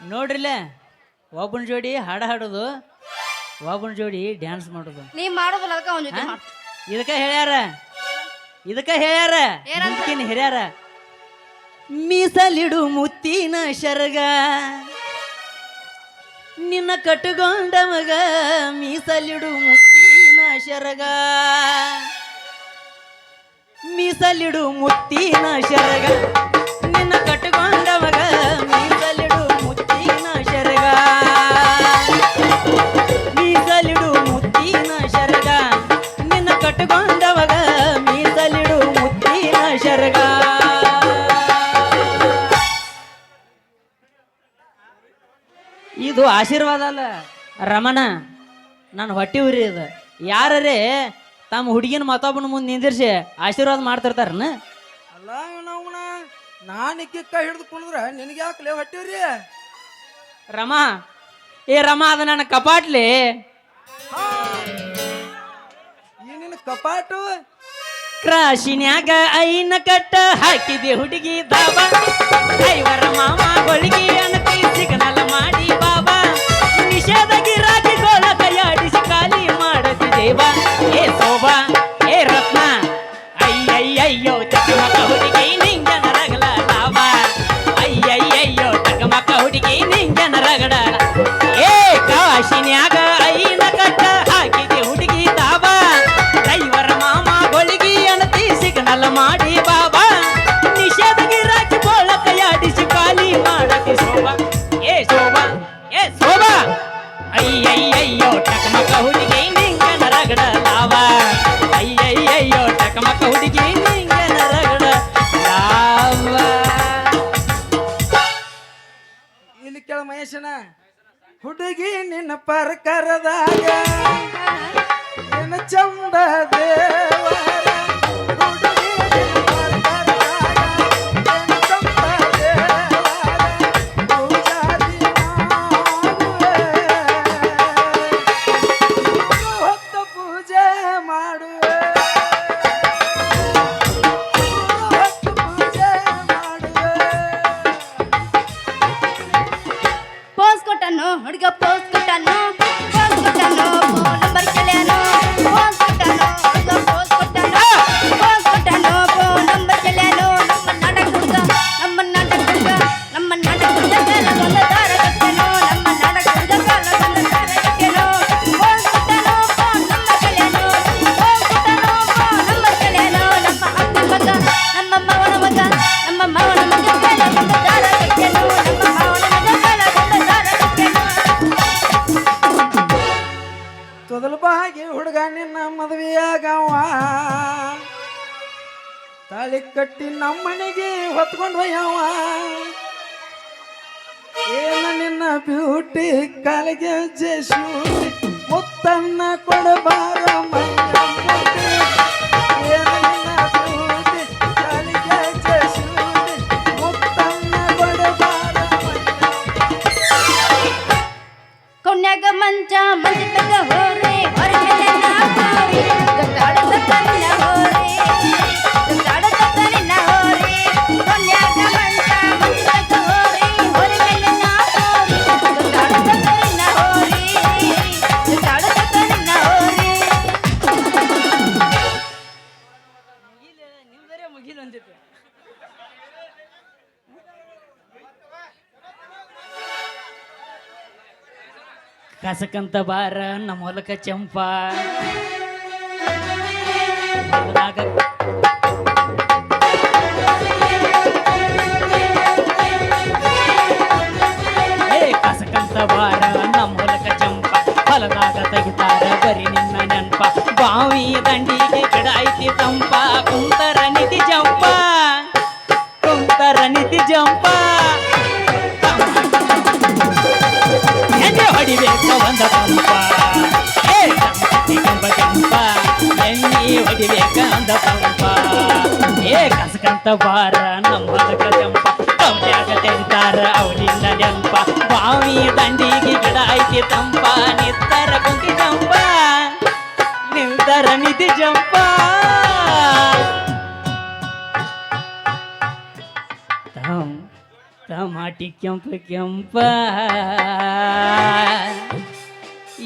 ನೋಡ್ರಿಲ್ಲ ಒಬ್ಬನ ಜೋಡಿ ಹಾಡ ಹಾಡೋದು ಒಬ್ಬನ ಜೋಡಿ ಡ್ಯಾನ್ಸ್ ಮಾಡೋದು. ನೀ ಮಾಡೋದಿಲ್ಲ ಅದಕ್ಕೆ ಅವನ ಜೊತೆ ಮಾಡ್ ಇದಕ್ಕ ಹೇಳ್ಯಾರ? ಇದಕ್ಕ ಹೇಳ್ಯಾರ? ಏನಂತ? ಮುತ್ತಿನ ಹಿರ್ಯಾರ? ಮೀಸಲಿಡು ಮುತ್ತಿನ ಶರಗ ನಿನ್ನ ಕಟ್ಟುಕೊಂಡ ಮಗ ಮೀಸಲಿಡು ಮುತ್ತಿನ ಶರಗ. ಮೀಸಲಿಡು ಮುತ್ತಿನ ಶರಗ ನಿನ್ನ ಕಟ್ಟುಕೊಂಡ ಮಗ ಮೀಸಲಿಡು ಕಟ್ಟುಕೊಂಡವಗ ಮೀಸಲಿಡು ಮುತ್ತಿನ ಶರಗ. ಇದು ಆಶೀರ್ವಾದ ಅಲ್ಲ. ರಮಣ ನನ್ನ ಹೊಟ್ಟೆ ಉರಿ ಇದು. ಯಾರೇ ತಮ್ಮ ಹುಡುಗಿನ ಮತ್ತೊಬ್ಬನ ಮುಂದೆ ನಿಂದಿರ್ಸಿ ಆಶೀರ್ವಾದ ಮಾಡ್ತಿರ್ತಾರನ? ಅಲ್ಲ ಇವನವನ ನಾನು ಇಕ್ಕಿ ಕೈ ಹಿಡಿದು ಕುಣಿದ್ರ ನಿನಗೆ ಯಾಕಲೇ ಹೊಟ್ಟಿವ್ರಿ ರಮ ಏ ರಮ ಅದು ನನ್ನ ಕಪಾಟ್ಲಿ. ನಿನ್ನ ಕಪಾಟು? ಕ್ರಾಶಿನ್ಯಾಗ ಐನ ಕಟ್ಟ ಹಾಕಿದೆ ಹುಡುಗಿ ದಾಬಾ. ಐವರ ಮಾಮ ಗೊಳಿಗೆ ಅನತಿ ಸಿಗ್ನಲ್ ಮಾಡಿ ಬಾಬಾ. ನಿಷೇಧ ಗಿರಾಕಿ ಗೋಳ ಕೈಯಾಡಿಸಿ ಖಾಲಿ ಮಾಡತಿ ದೇವ. ಏ ಶೋಭಾ ಅಣತಿ ಸಿಗ್ನಲ್ ಮಾಡಿ ಬಾಬಾ ನಿಷೇಧ ಗಿರಾಕಿ ಬೋಳ ಕೈಯಾಡಿಸಿ ಖಾಲಿ ಮಾಡತಿ ಶೋಭಾ ಏ ಶೋಭಾ ಏ ಶೋಭಾ ಅಯ್ಯಯ್ಯಯ್ಯೋ ಟಕಮಕ ಹುಡುಗಿ ನಿಂಗನ ರಗಡ ಲಾವ ಅಯ್ಯಯ್ಯಯ್ಯೋ ಟಕಮಕ ಹುಡುಗಿ ನಿಂಗನ ರಗಡ ಲಾವ ಇಲ್ಲಿ ಕೇಳ ಮಹೇಶನ ಹುಡುಗಿ ನಿನ್ನ ಪರಕರದಾಗ ನಿನ್ನ ಚಂದ ದೇವರ Portuguesa. ಕೊನ್ಯಾಗ ಮಂಚ ಮಂಚದಾಗ ಹೋರಿ ಹೊರಗೆಲ್ಲ ನಾಕೋರಿ ಗಟ್ಟಾಡದ ಕಣ್ಣ ಕಸಕಂತ ಬಾರ ನಮ್ಮ ಹೊಲಕ ಚಂಪಾ ಹೊಲದಾಗ ಏ ಕಸಕಂತ ಬಾರ ನಮ್ಮ ಹೊಲಕ ಚಂಪ ಹೊಲದಾಗ ತೆಗಿತಾರ ಬರಿ ನಿನ್ನ ನೆನಪ ಬಾವಿ ದಂಡಿಗೆ ಗಿಡ ಐತಿ ತಂಪ ಕುಂತರ ನಿಧಿ ಜಂಪ ಕುಂತರ ನಿಧಿ ಜಂಪ ಹೊಡಿಬೇಕು ಏ ಬಾರ ನಮ್ಮ ತೆಗಿತಾರ ಅವನಿಂದ ಬಾವಿ ದಂಡಿಗೆ ಗಿಡ ನಿತ್ತರ ಕುಂತಿ ಜಂಪ. ನಿಂತರ ನಿಧಿ ಜಂಪ. ನಾಟಿ ಕೆಂಪ ಕೆಂಪ.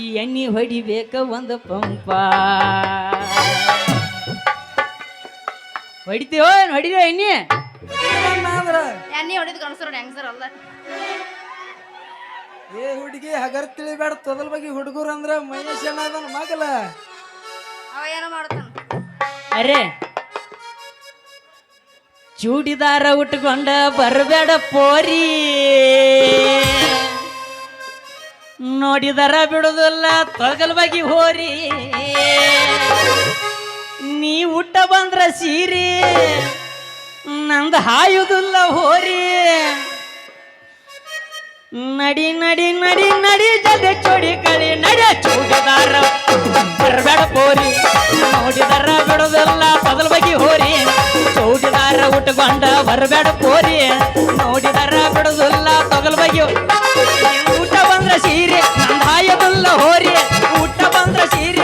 ಈ ಎಣ್ಣೆ ಹೊಡಿಬೇಕ ಒಂದು ಪಂಪ. ಹೊಡಿತೀವೋ ಹೊಡಿದ ಎಣ್ಣೆ? ಎಣ್ಣೆ ಹೊಡಿದ್ ಗಣಸರು ಹೆಂಗಸರ್ ಅಲ್ಲ ಏ ಹುಡುಗಿ ಹಗರ್ ತಿಳಿಬೇಡ ತೊದಲ್ ಬಗ್ಗೆ ಹುಡುಗರು ಅಂದ್ರ ಮಹೇಶ್ ಅದನ್ ಮಗಲ. ಅವ ಏನೋ ಮಾಡ್ತಾನ. ಅರೆ ಚೂಡಿದಾರ ಉಟ್ಕೊಂಡ ಬರಬೇಡ ಪೋರಿ. ನೋಡಿದರ ಬಿಡುದಿಲ್ಲ, ತೊಗಲ್ ಹೋರಿ. ನೀ ಉಟ್ಟ ಬಂದ್ರ ಸೀರಿ, ನಂದು ಹಾಯುದಿಲ್ಲ ಹೋರಿ. ನಡಿ ನಡಿ ನಡಿ ನಡಿ ಜೊತೆ ಚೋಡಿ ಕಳಿ ನಡಿ, ಚೂಡಿದಾರ. ಬರಬೇಡ ಪೋರಿ, ನೋಡಿದಾರ ಬಿಡೋದೆಲ್ಲ, ಬದಲ ಬಗಿ ಹೋರಿ. ಚೌಡಿದಾರ ಉಟ್ಕೊಂಡ ಬರಬೇಡ ಪೋರಿ, ನೋಡಿದಾರ ಬಿಡೋದಿಲ್ಲ, ತೊಗಲ್ ಬಗ್ಗೆ ಊಟ ಬಂದ್ರ ಸೀರೆ ನಂದ ಹಾಯುದಿಲ್ಲ ಹೋರಿ. ಊಟ ಬಂದ್ರ ಸೀರೆ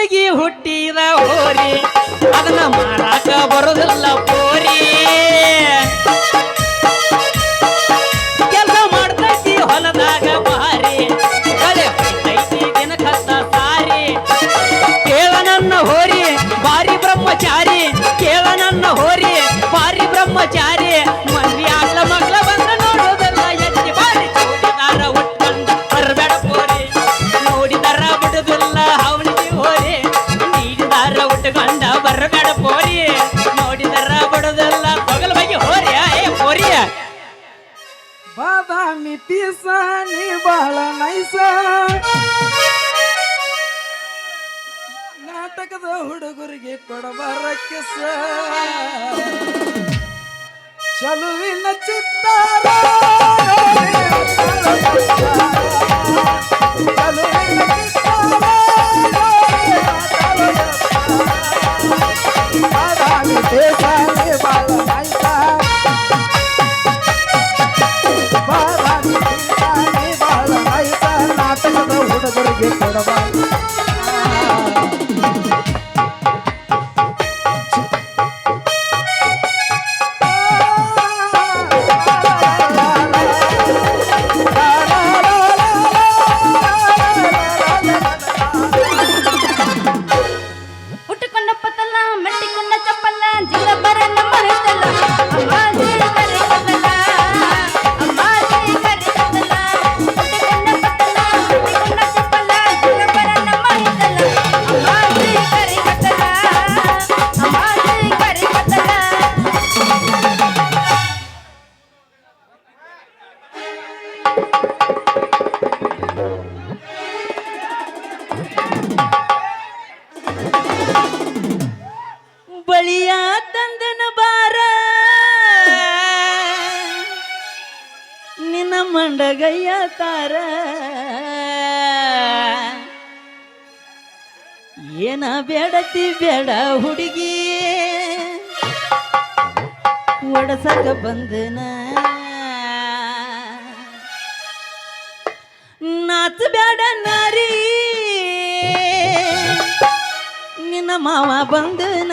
ಆಕಳಿಗೆ ಹುಟ್ಟಿದ ಹೋರಿ. ಅದನ್ನ ಮಾಡಾಕ ಬರೋದಿಲ್ಲ ಪೋರಿ. ಕೆಲಸ ಮಾಡ್ತೈತಿ ಹೊಲದಾಗ ಬಾರಿ ಕಲೆ ಹೊಯ್ತೈತಿ ದಿನಕತ್ತ ಸಾರಿ. ಕೇಳ ನನ್ನ ಹೋರಿ ಬಾರಿ ಬ್ರಹ್ಮಚಾರಿ. ಕೇಳ ನನ್ನ ಹೋರಿ ಬಾರಿ ಬ್ರಹ್ಮಚಾರಿ. ಬರಬೇಡ ಪೋರಿ ನೋಡಿದಾರ ಬಿಡುದಿಲ್ಲ ತೊಗಲ್ ಬಗ್ಗೆ ಹೋರಿ ಏ ಪೋರಿಯ ಬಾದಾಮಿ ಪೀಸ ನೀ ಬಹಳ ನೈಸ ನಾಟಕದ ಹುಡುಗರಿಗೆ ಕೊಡಬಾರ ಕಿಸ ಚಲುವಿನ ಚಿತ್ತಾರ করে গেছে ಬಂದನ. ನಾಚ ಬೇಡ ನಾರಿ. ನಿನ್ನ ಮಾವ ಬಂದನ.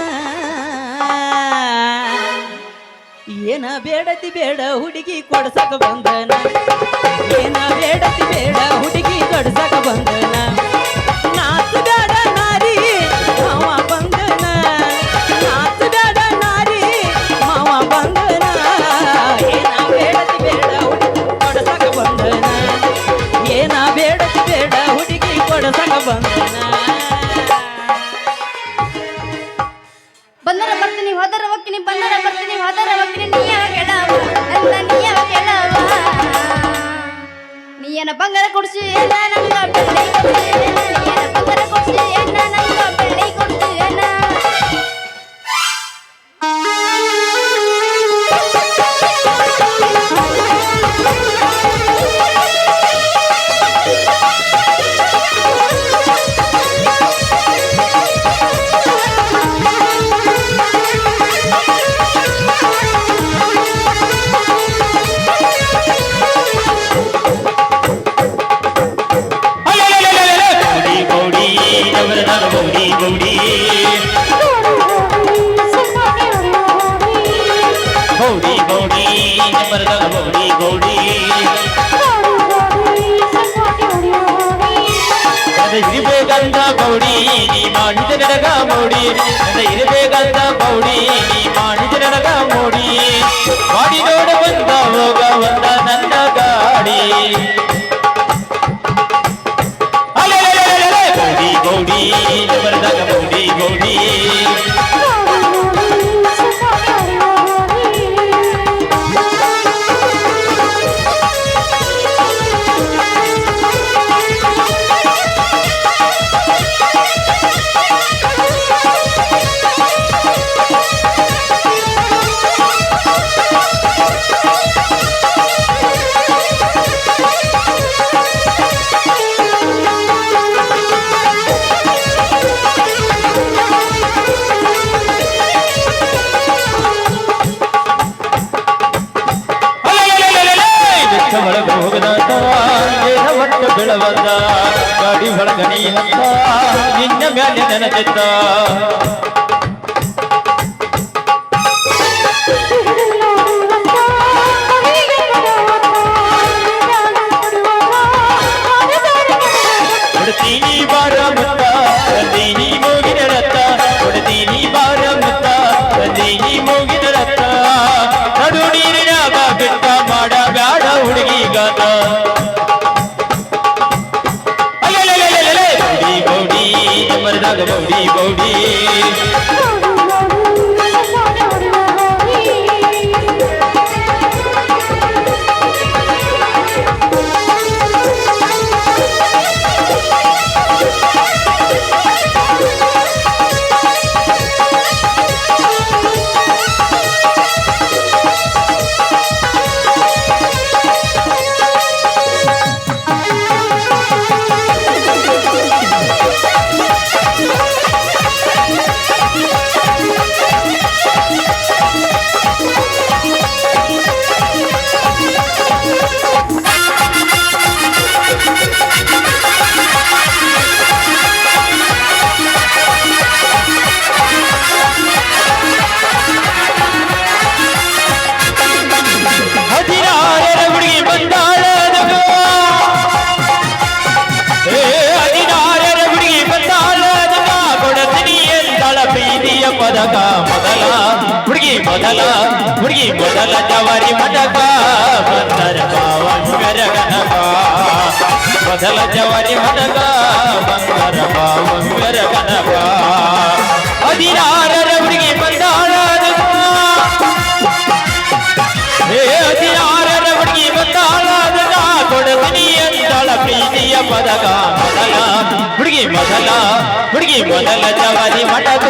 ಏನ ಬೇಡತಿ ಬೇಡ ಹುಡುಗಿ ಕೊಡ್ಸಕ ಬಂದನ. ಏನ ಬೇಡತಿ ಬೇಡ ಹುಡುಗಿ ಕೊಡ್ಸಕ ಬಂದನ. ಬಂದನ ಬಂದರ ಬರ್ತೀನಿ ಹೋದರ ಹೋಗ್ತೀನಿ ಬಂದರ ಬರ್ತೀನಿ ಹೋದರ ಹೋಗ್ತೀನಿ ನೀಯ ಗೆಳವ ನೀ ನೀಯ ನೀ ಏನ ಬಂಗಾರ ಕೊಡ್ಸು ಏನ ಮರದಾಗ ಗೌಡಿ ಗೌಡಿ ಅದ ಇರಬೇಕಂತ ಗೌಡಿ ನೀ ಮಾಡಿದ ನನಗ ಮೋಡಿ ಅದ ಇರಬೇಕಂತ ಗೌಡಿ ನೀ ಮಾಡಿದ ನನಗ ಮೋಡಿ ಮಾಡಿ ನೋಡ ಬಂದ ಹೋಗ ಬಂದ ನನ್ನ ಗಾಡಿ ಅಲೆಲೆಲೆಲೆಲೆ, ಗೌಡಿ ಗೌಡಿ ಮರದಾಗ ಗಾಡಿ ಒಳಗ ನೀನಂತ ನಿನ್ನ ಮ್ಯಾಲೆ ನೆನಪಿದ್ದ ಕೊಡ್ತೀನಿ ಬಾರ ಮುತ್ತ ತಂದೀನಿ ಮೂಗಿನ ಮರದಾಗ ಗೌಡಿ ಗೌಡಿ ಮೊದಲ ಜವರಿ ಮಟಕ ಬಂದರ ಬಾವಂಗರ ಗನಕ ಹದಿನಾರರ ಹುಡುಗಿ ಬಂದಾಳ ನಗ. ಹೇ ಹದಿನಾರರ ಹುಡುಗಿ ಬಂದಾಳಾದಗ ಕೊಡತೀನಿ ಅಂದಳ ಪ್ರೀತಿಯ ಪದಕ ಮೊದಲ ಹುಡುಗಿ ಮೊದಲ ಹುಡುಗಿ ಮೊದಲ ಜವರಿ ಮಟಕ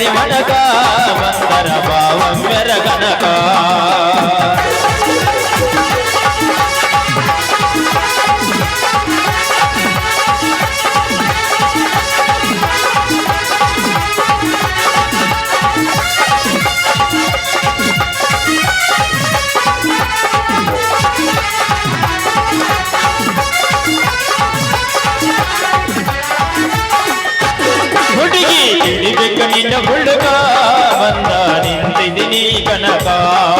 ಜವರಿ ಮಂದರ ಬಂದರ ಬಾವಂಗರ కనకా.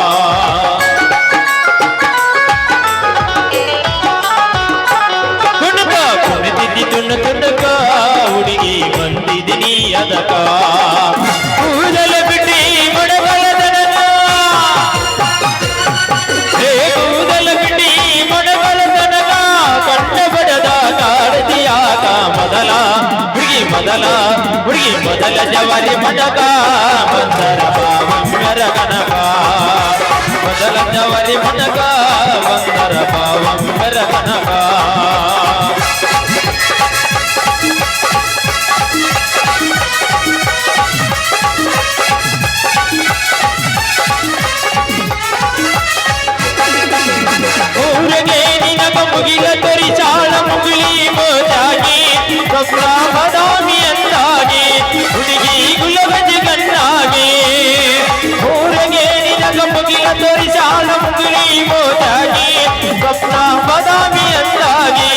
ಹುಡುಗಿ ಮೊದಲ ಜವರಿ ಮಡಕ ಬಂದರ ಬಾವಂಗರ ಕನಕ ಮೊದಲ ಜವರಿ ಮಡಕ ಬಂದರ ಬಾವಂಗರ ಕನಕ ಊರಿಗೆ ನಿನಗ ಮುಗಿಲ ತೊರಿ ಚಾಳ ಮುಗಿಲಿ ಮೋಜಾಗಿ ಕಪ್ರ ಬದಾಮಿ ಮುಗಿ ತೋರಿಸಾಲು ಗುಳಿ ಮೋದಾಗಿ ಸ್ವಪ್ನ ಬದಾಮಿ ಅಂದಾಗಿ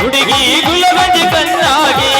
ಹುಡುಗಿ ಗುಲಬಜಿ ಕಣ್ಣಾಗಿ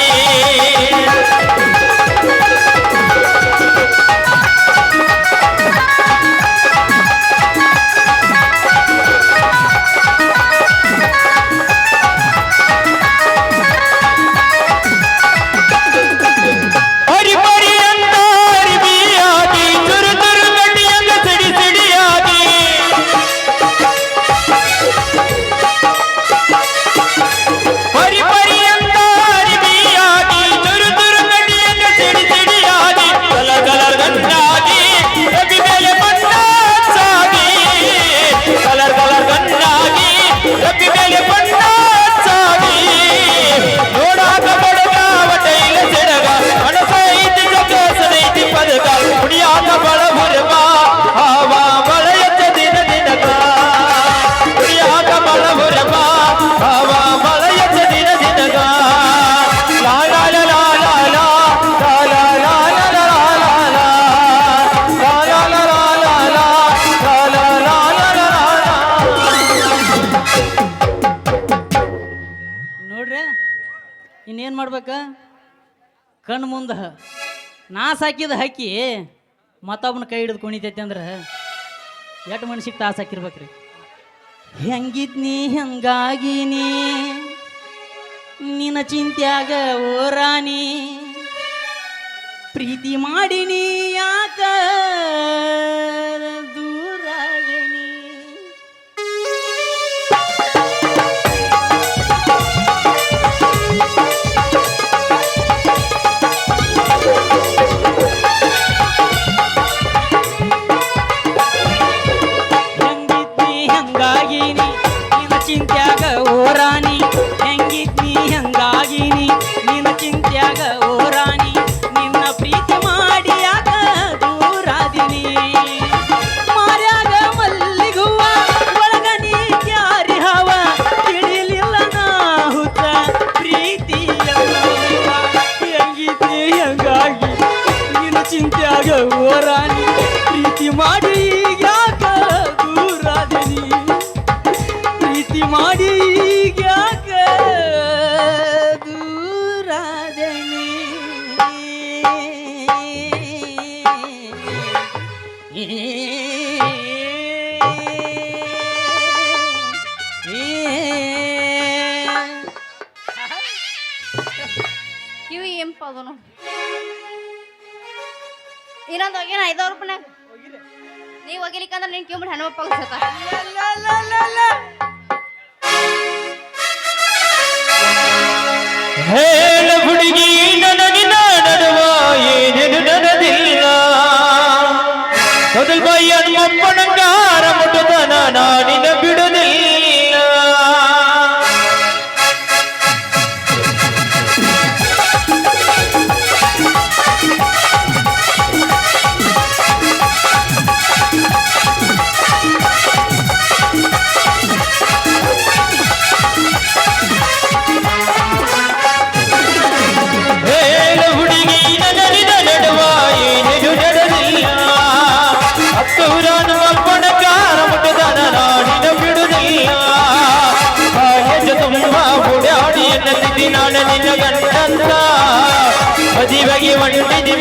ಕಣ್ಣು ಮುಂದೆ ನಾ ಸಾಕಿದ ಹಕ್ಕಿ ಮತ್ತೊಬ್ಬನ ಕೈ ಹಿಡಿದು ಕುಣಿತೈತಿ ಅಂದ್ರೆ ಎಷ್ಟು ಮನ್ಸಿಗೆ ತಾಸು ಹಾಕಿರ್ಬೇಕ್ರಿ. ಹೆಂಗಿದ್ನಿ ಹೆಂಗಾಗಿನಿ ನಿನ್ನ ಚಿಂತ್ಯಾಗ ಓರಾನಿ ಪ್ರೀತಿ ಮಾಡಿನಿ ಯಾಕ? ಅದನ್ನು ಇನ್ನೊಂದು ಹೋಗಿನ ಐದವ್ರ ರೂಪಾಯಿನಾಗ. ನೀವು ಹೋಗಿಲಿಕ್ಕಂದ್ರೆ ನಿನ್ ಕಿಂಬಿಡಿ ಹನುಮಪ್ಪ ಗೊತ್ತ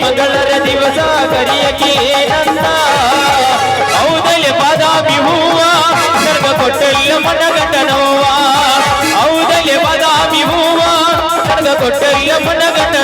ಮಗಳರ ದಿವಸ ಕರಿಯಕ್ಕೆ ಏನಂತ ಹೌದಲೆ ಬಾದಾಮಿ ಹೂವ ಸರ್ವ ಕೊಟ್ಟೆಲ್ಲ ಮನಗಂಡ ನೋವ ಹೌದಲೆ ಬಾದಾಮಿ ಹೂವ ಸರ್ವ ಕೊಟ್ಟೆಲ್ಲ ಮನಗಂಡ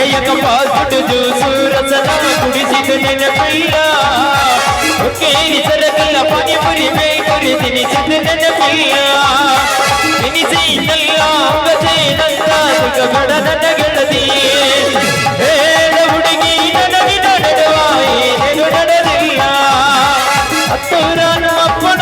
ಒಕ್ಕೆಯ ಪಾಸ್ಬಿಟ್ಟು ಸೂರಸನ ಕುಡಿಸಿದ ನೆನಪಿಲ್ಲ. ಒಕ್ಕೇರಿ ಸರದಿಲ್ಲ ಪನಿಪುರಿ ಬೇಕುರಿ ತಿನಿಸಿದ ನೆನಪಿಲ್ಲ. ತಿನಿಸಿ ನಲ್ಲ ಅಂಗಸೇ ನನ್ನ ಸುಖ ಗೆಳದಿ ಹೇಳ ಹುಡುಗಿ ನನಗಿನ ನಡುವ ಏನು ನಡೆದಿಲ್ಲ. ಹತ್ತೂರ ನಮ್ಮ ಅಪ್ಪನ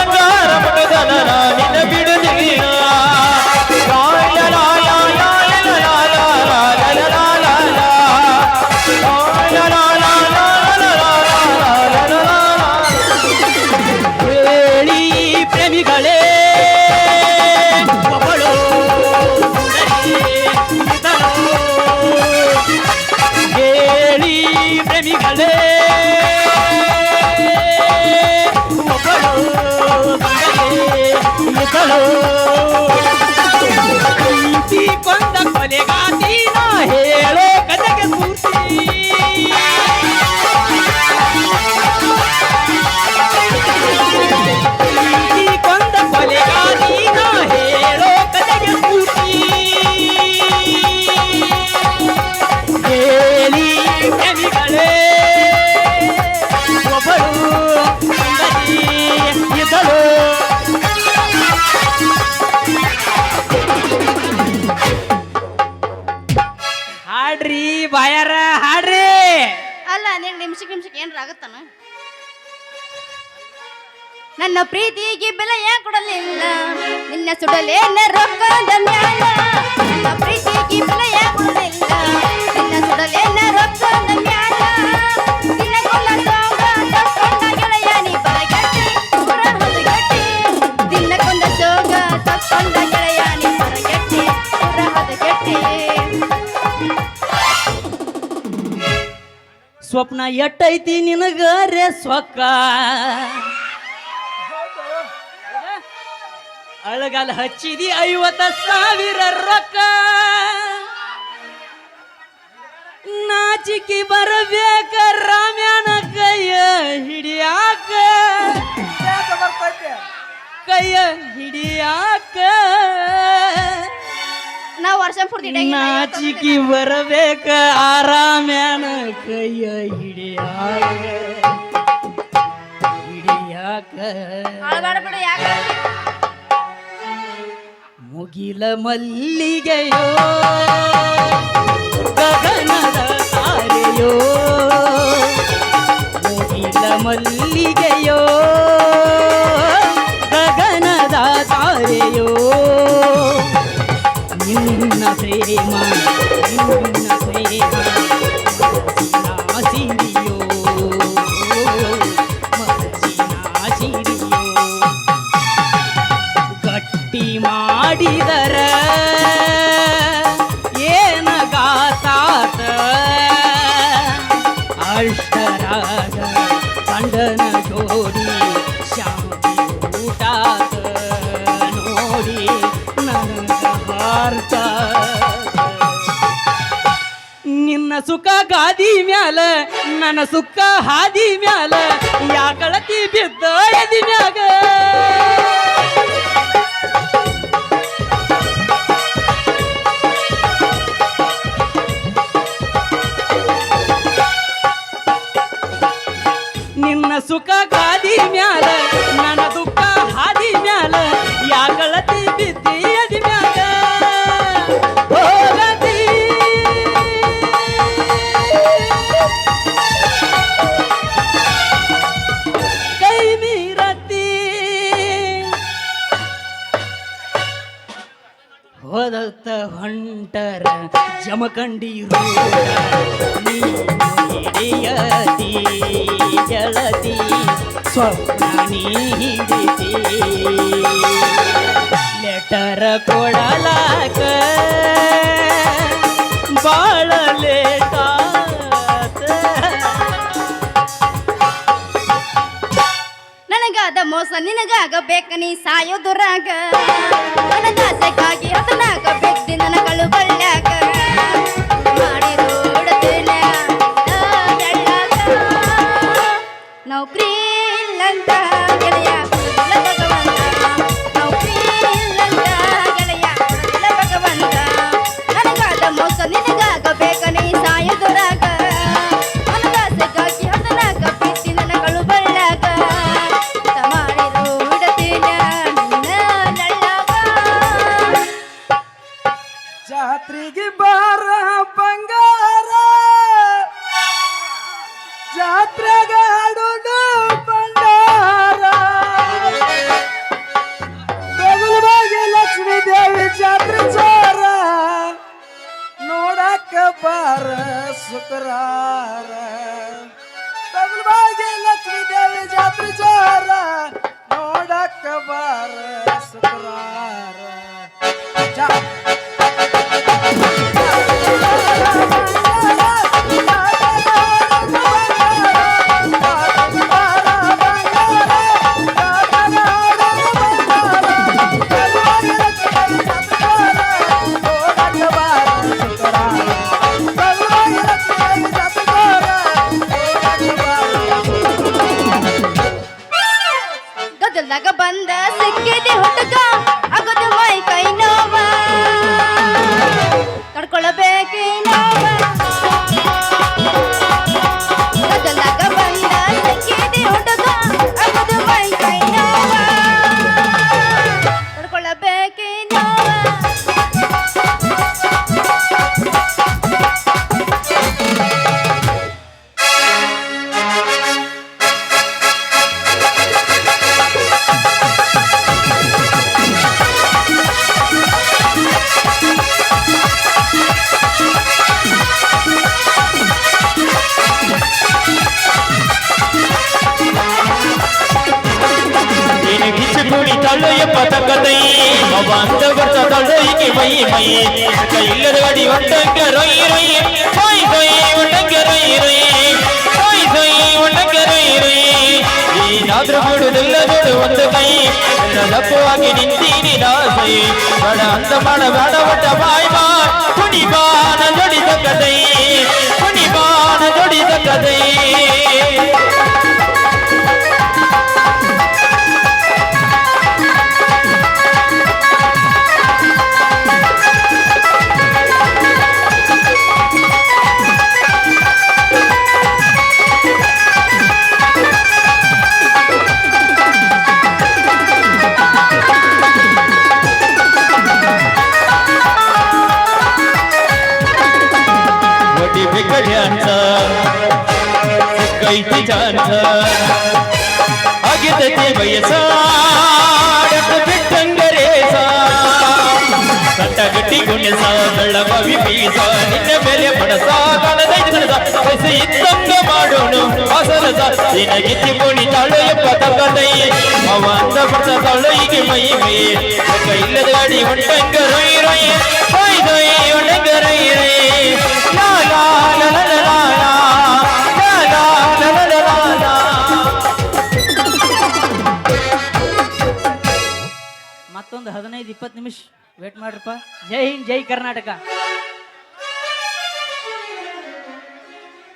ಬಾಯಾರ, ಹಾಡ್ರಿ. ಅಲ್ಲ, ನೀನು ನಿಮಿಷಕ್ಕೆ ನಿಮಿಷಕ್ಕೆ ಏನಾರ ಆಗತ್ತಾನ? ನನ್ನ ಪ್ರೀತಿಗೆ ಬೆಲೆಯ ಕೊಡಲಿಲ್ಲ. ನಿನ್ನ ಸುಡಲೇನ ನನ್ನ ಪ್ರೀತಿಗೆ ಕೊಡಲಿಲ್ಲ. ನಿನ್ನ ಸುಡಲೇನ ರೊಕ್ಕದ ಮ್ಯಾಲ. ಗೆಳೆಯ ನೀ ನೀ ಸ್ವಪ್ನ ಎಟ್ಟೈತಿ ನಿನಗ ರೇ ಸೊಕ್ಕ ಅಳಗಾಲ ಹಚ್ಚಿದಿ ಐವತ್ತ ಸಾವಿರ ರೊಕ್ಕ. ನಾಚಿಕೆ ಬರಬೇಕ ರಾಮ್ಯಾನ ಕೈಯ ಹಿಡಿಯಾಕ. ಕೈಯ ಹಿಡಿಯಾಕ. ನಾವು ವರ್ಷ ಪೂರ್ತಿ ನಾಚಿಕಿ ಬರಬೇಕ ಆರಾಮ್ಯಾನ ಕೈಯ ಹಿಡಿಯಾಕ. ಹಿಡಿಯಾಕ. ಬಿಡು ಯಾಕೆ? ಮುಗಿಲ ಮಲ್ಲಿಗೆಯೋ ಗಗನದ ತಾರೆಯೋ. ಮುಗಿಲ ಮಲ್ಲಿಗೆಯೋ ಗಗನದ ತಾರೆಯೋ. నిన్న ప్రేమ నిన్న ప్రేమ నాసిరియో నాసిరియో గట్టి మాడిదరా ನಿನ್ನ ಸುಖ ಗಾದಿ ಮ್ಯಾಲ ನನ್ನ ಸುಖ ಹಾದಿ ಮ್ಯಾಲ ಯಾಕಳತಿ ಬಿದ್ದ ಎದಿ ಮ್ಯಾಗ. ಹೋದತ್ತ ಹೊಂಟರ ಜಮಖಂಡಿ ನೀ ಹಿಡಿಯತಿ ಜಳತಿ ಸ್ವಪ್ನ ನೀ ಹಿಡಿತಿ. ಲೆಟರ ಕೊಡಲಾಕ ಬಾಳ ಲೇಟಾತ ನನಗಾದ ಮೋಸ ನಿನಗಾಗಬೇಕ ನೀ ಸಾಯೋದುರಾಗ. ನನ್ನ ಆಸೆಗಾಗಿ ಅದನ್ನಾಗಬೇಕು ನನಗಳು ಕಳು ಅವ ಅಂತ ಬರ್ತಾಳ ಈಕೆ ಮೈ ಮೈ ಕೈ ಇಲ್ಲದ ಗಾಡಿ ಒಟ್ಟಂಗ ರೊಯ್ ರೊಯ್ ಸೊಯ್ ಸೊಯ್ ಒಟ್ಟಂಗ ರೊಯ್ ರೊಯ್ ಸೊಯ್ ಸೊಯ್ ಒಟ್ಟಂಗ ರೊಯ್ ರೊಯ್ ಏನಾದ್ರೂ ಬಿಡುದಿಲ್ಲ ನೋಡು ಒಂದು ಕೈ ಎಲ್ಲ ದಪ್ಪವಾಗಿ ನಿಂತೀನಿ ದಾಸೈ ಬಡ ಅಂತ ಮಾಡ ಬೇಡ ಒಟ್ಟ ಬಾಯ್ ಬಾ ಕುಣಿ ಬಾನ ಜೋಡಿದ ಕದೈ ಕುಣಿ ಬಾನ ಜೋಡಿದ ಕದೈ ಸಿಕ್ಕೈತಿ ಚಾನ್ಸ ಆಗಿದ್ದೈತಿ ವಯಸ್ಸ ಬಿಟ್ಟಂಗರೇಸ ಕಟ್ಟಗಟ್ಟಿ ಗುಣಸ ಬೆಳ್ಳಬವಿ ಬೀಸ ನಿನ್ನ ಮೇಲೆ ಬಡಸ ಕಾಣದೈತಿ ಕನಸ ವಯಸ್ಸು ಇದ್ದಂಗ ಮಾಡೋಣ ಅಸಲಸ ನಿನಗಿತ್ತಿ ಕುಣಿ ತಾಳು ಎಪ್ಪ ತಗದೈ ಅವ ಅಂದ ಬರ್ತ ತಾಳು ಈಗ ಮೈ ಮೈ ಕೈ ಇಲ್ಲದ ಗಾಡಿ ಹೊಂಟಂಗ ರೊಯ್ ರೊಯ್ ಮತ್ತೊಂದು ಹದಿನೈದು ಇಪ್ಪತ್ತು ನಿಮಿಷ ವೇಟ್ ಮಾಡ್ರಪ್ಪ. ಜೈ ಹಿಂದ್ ಜೈ ಕರ್ನಾಟಕ.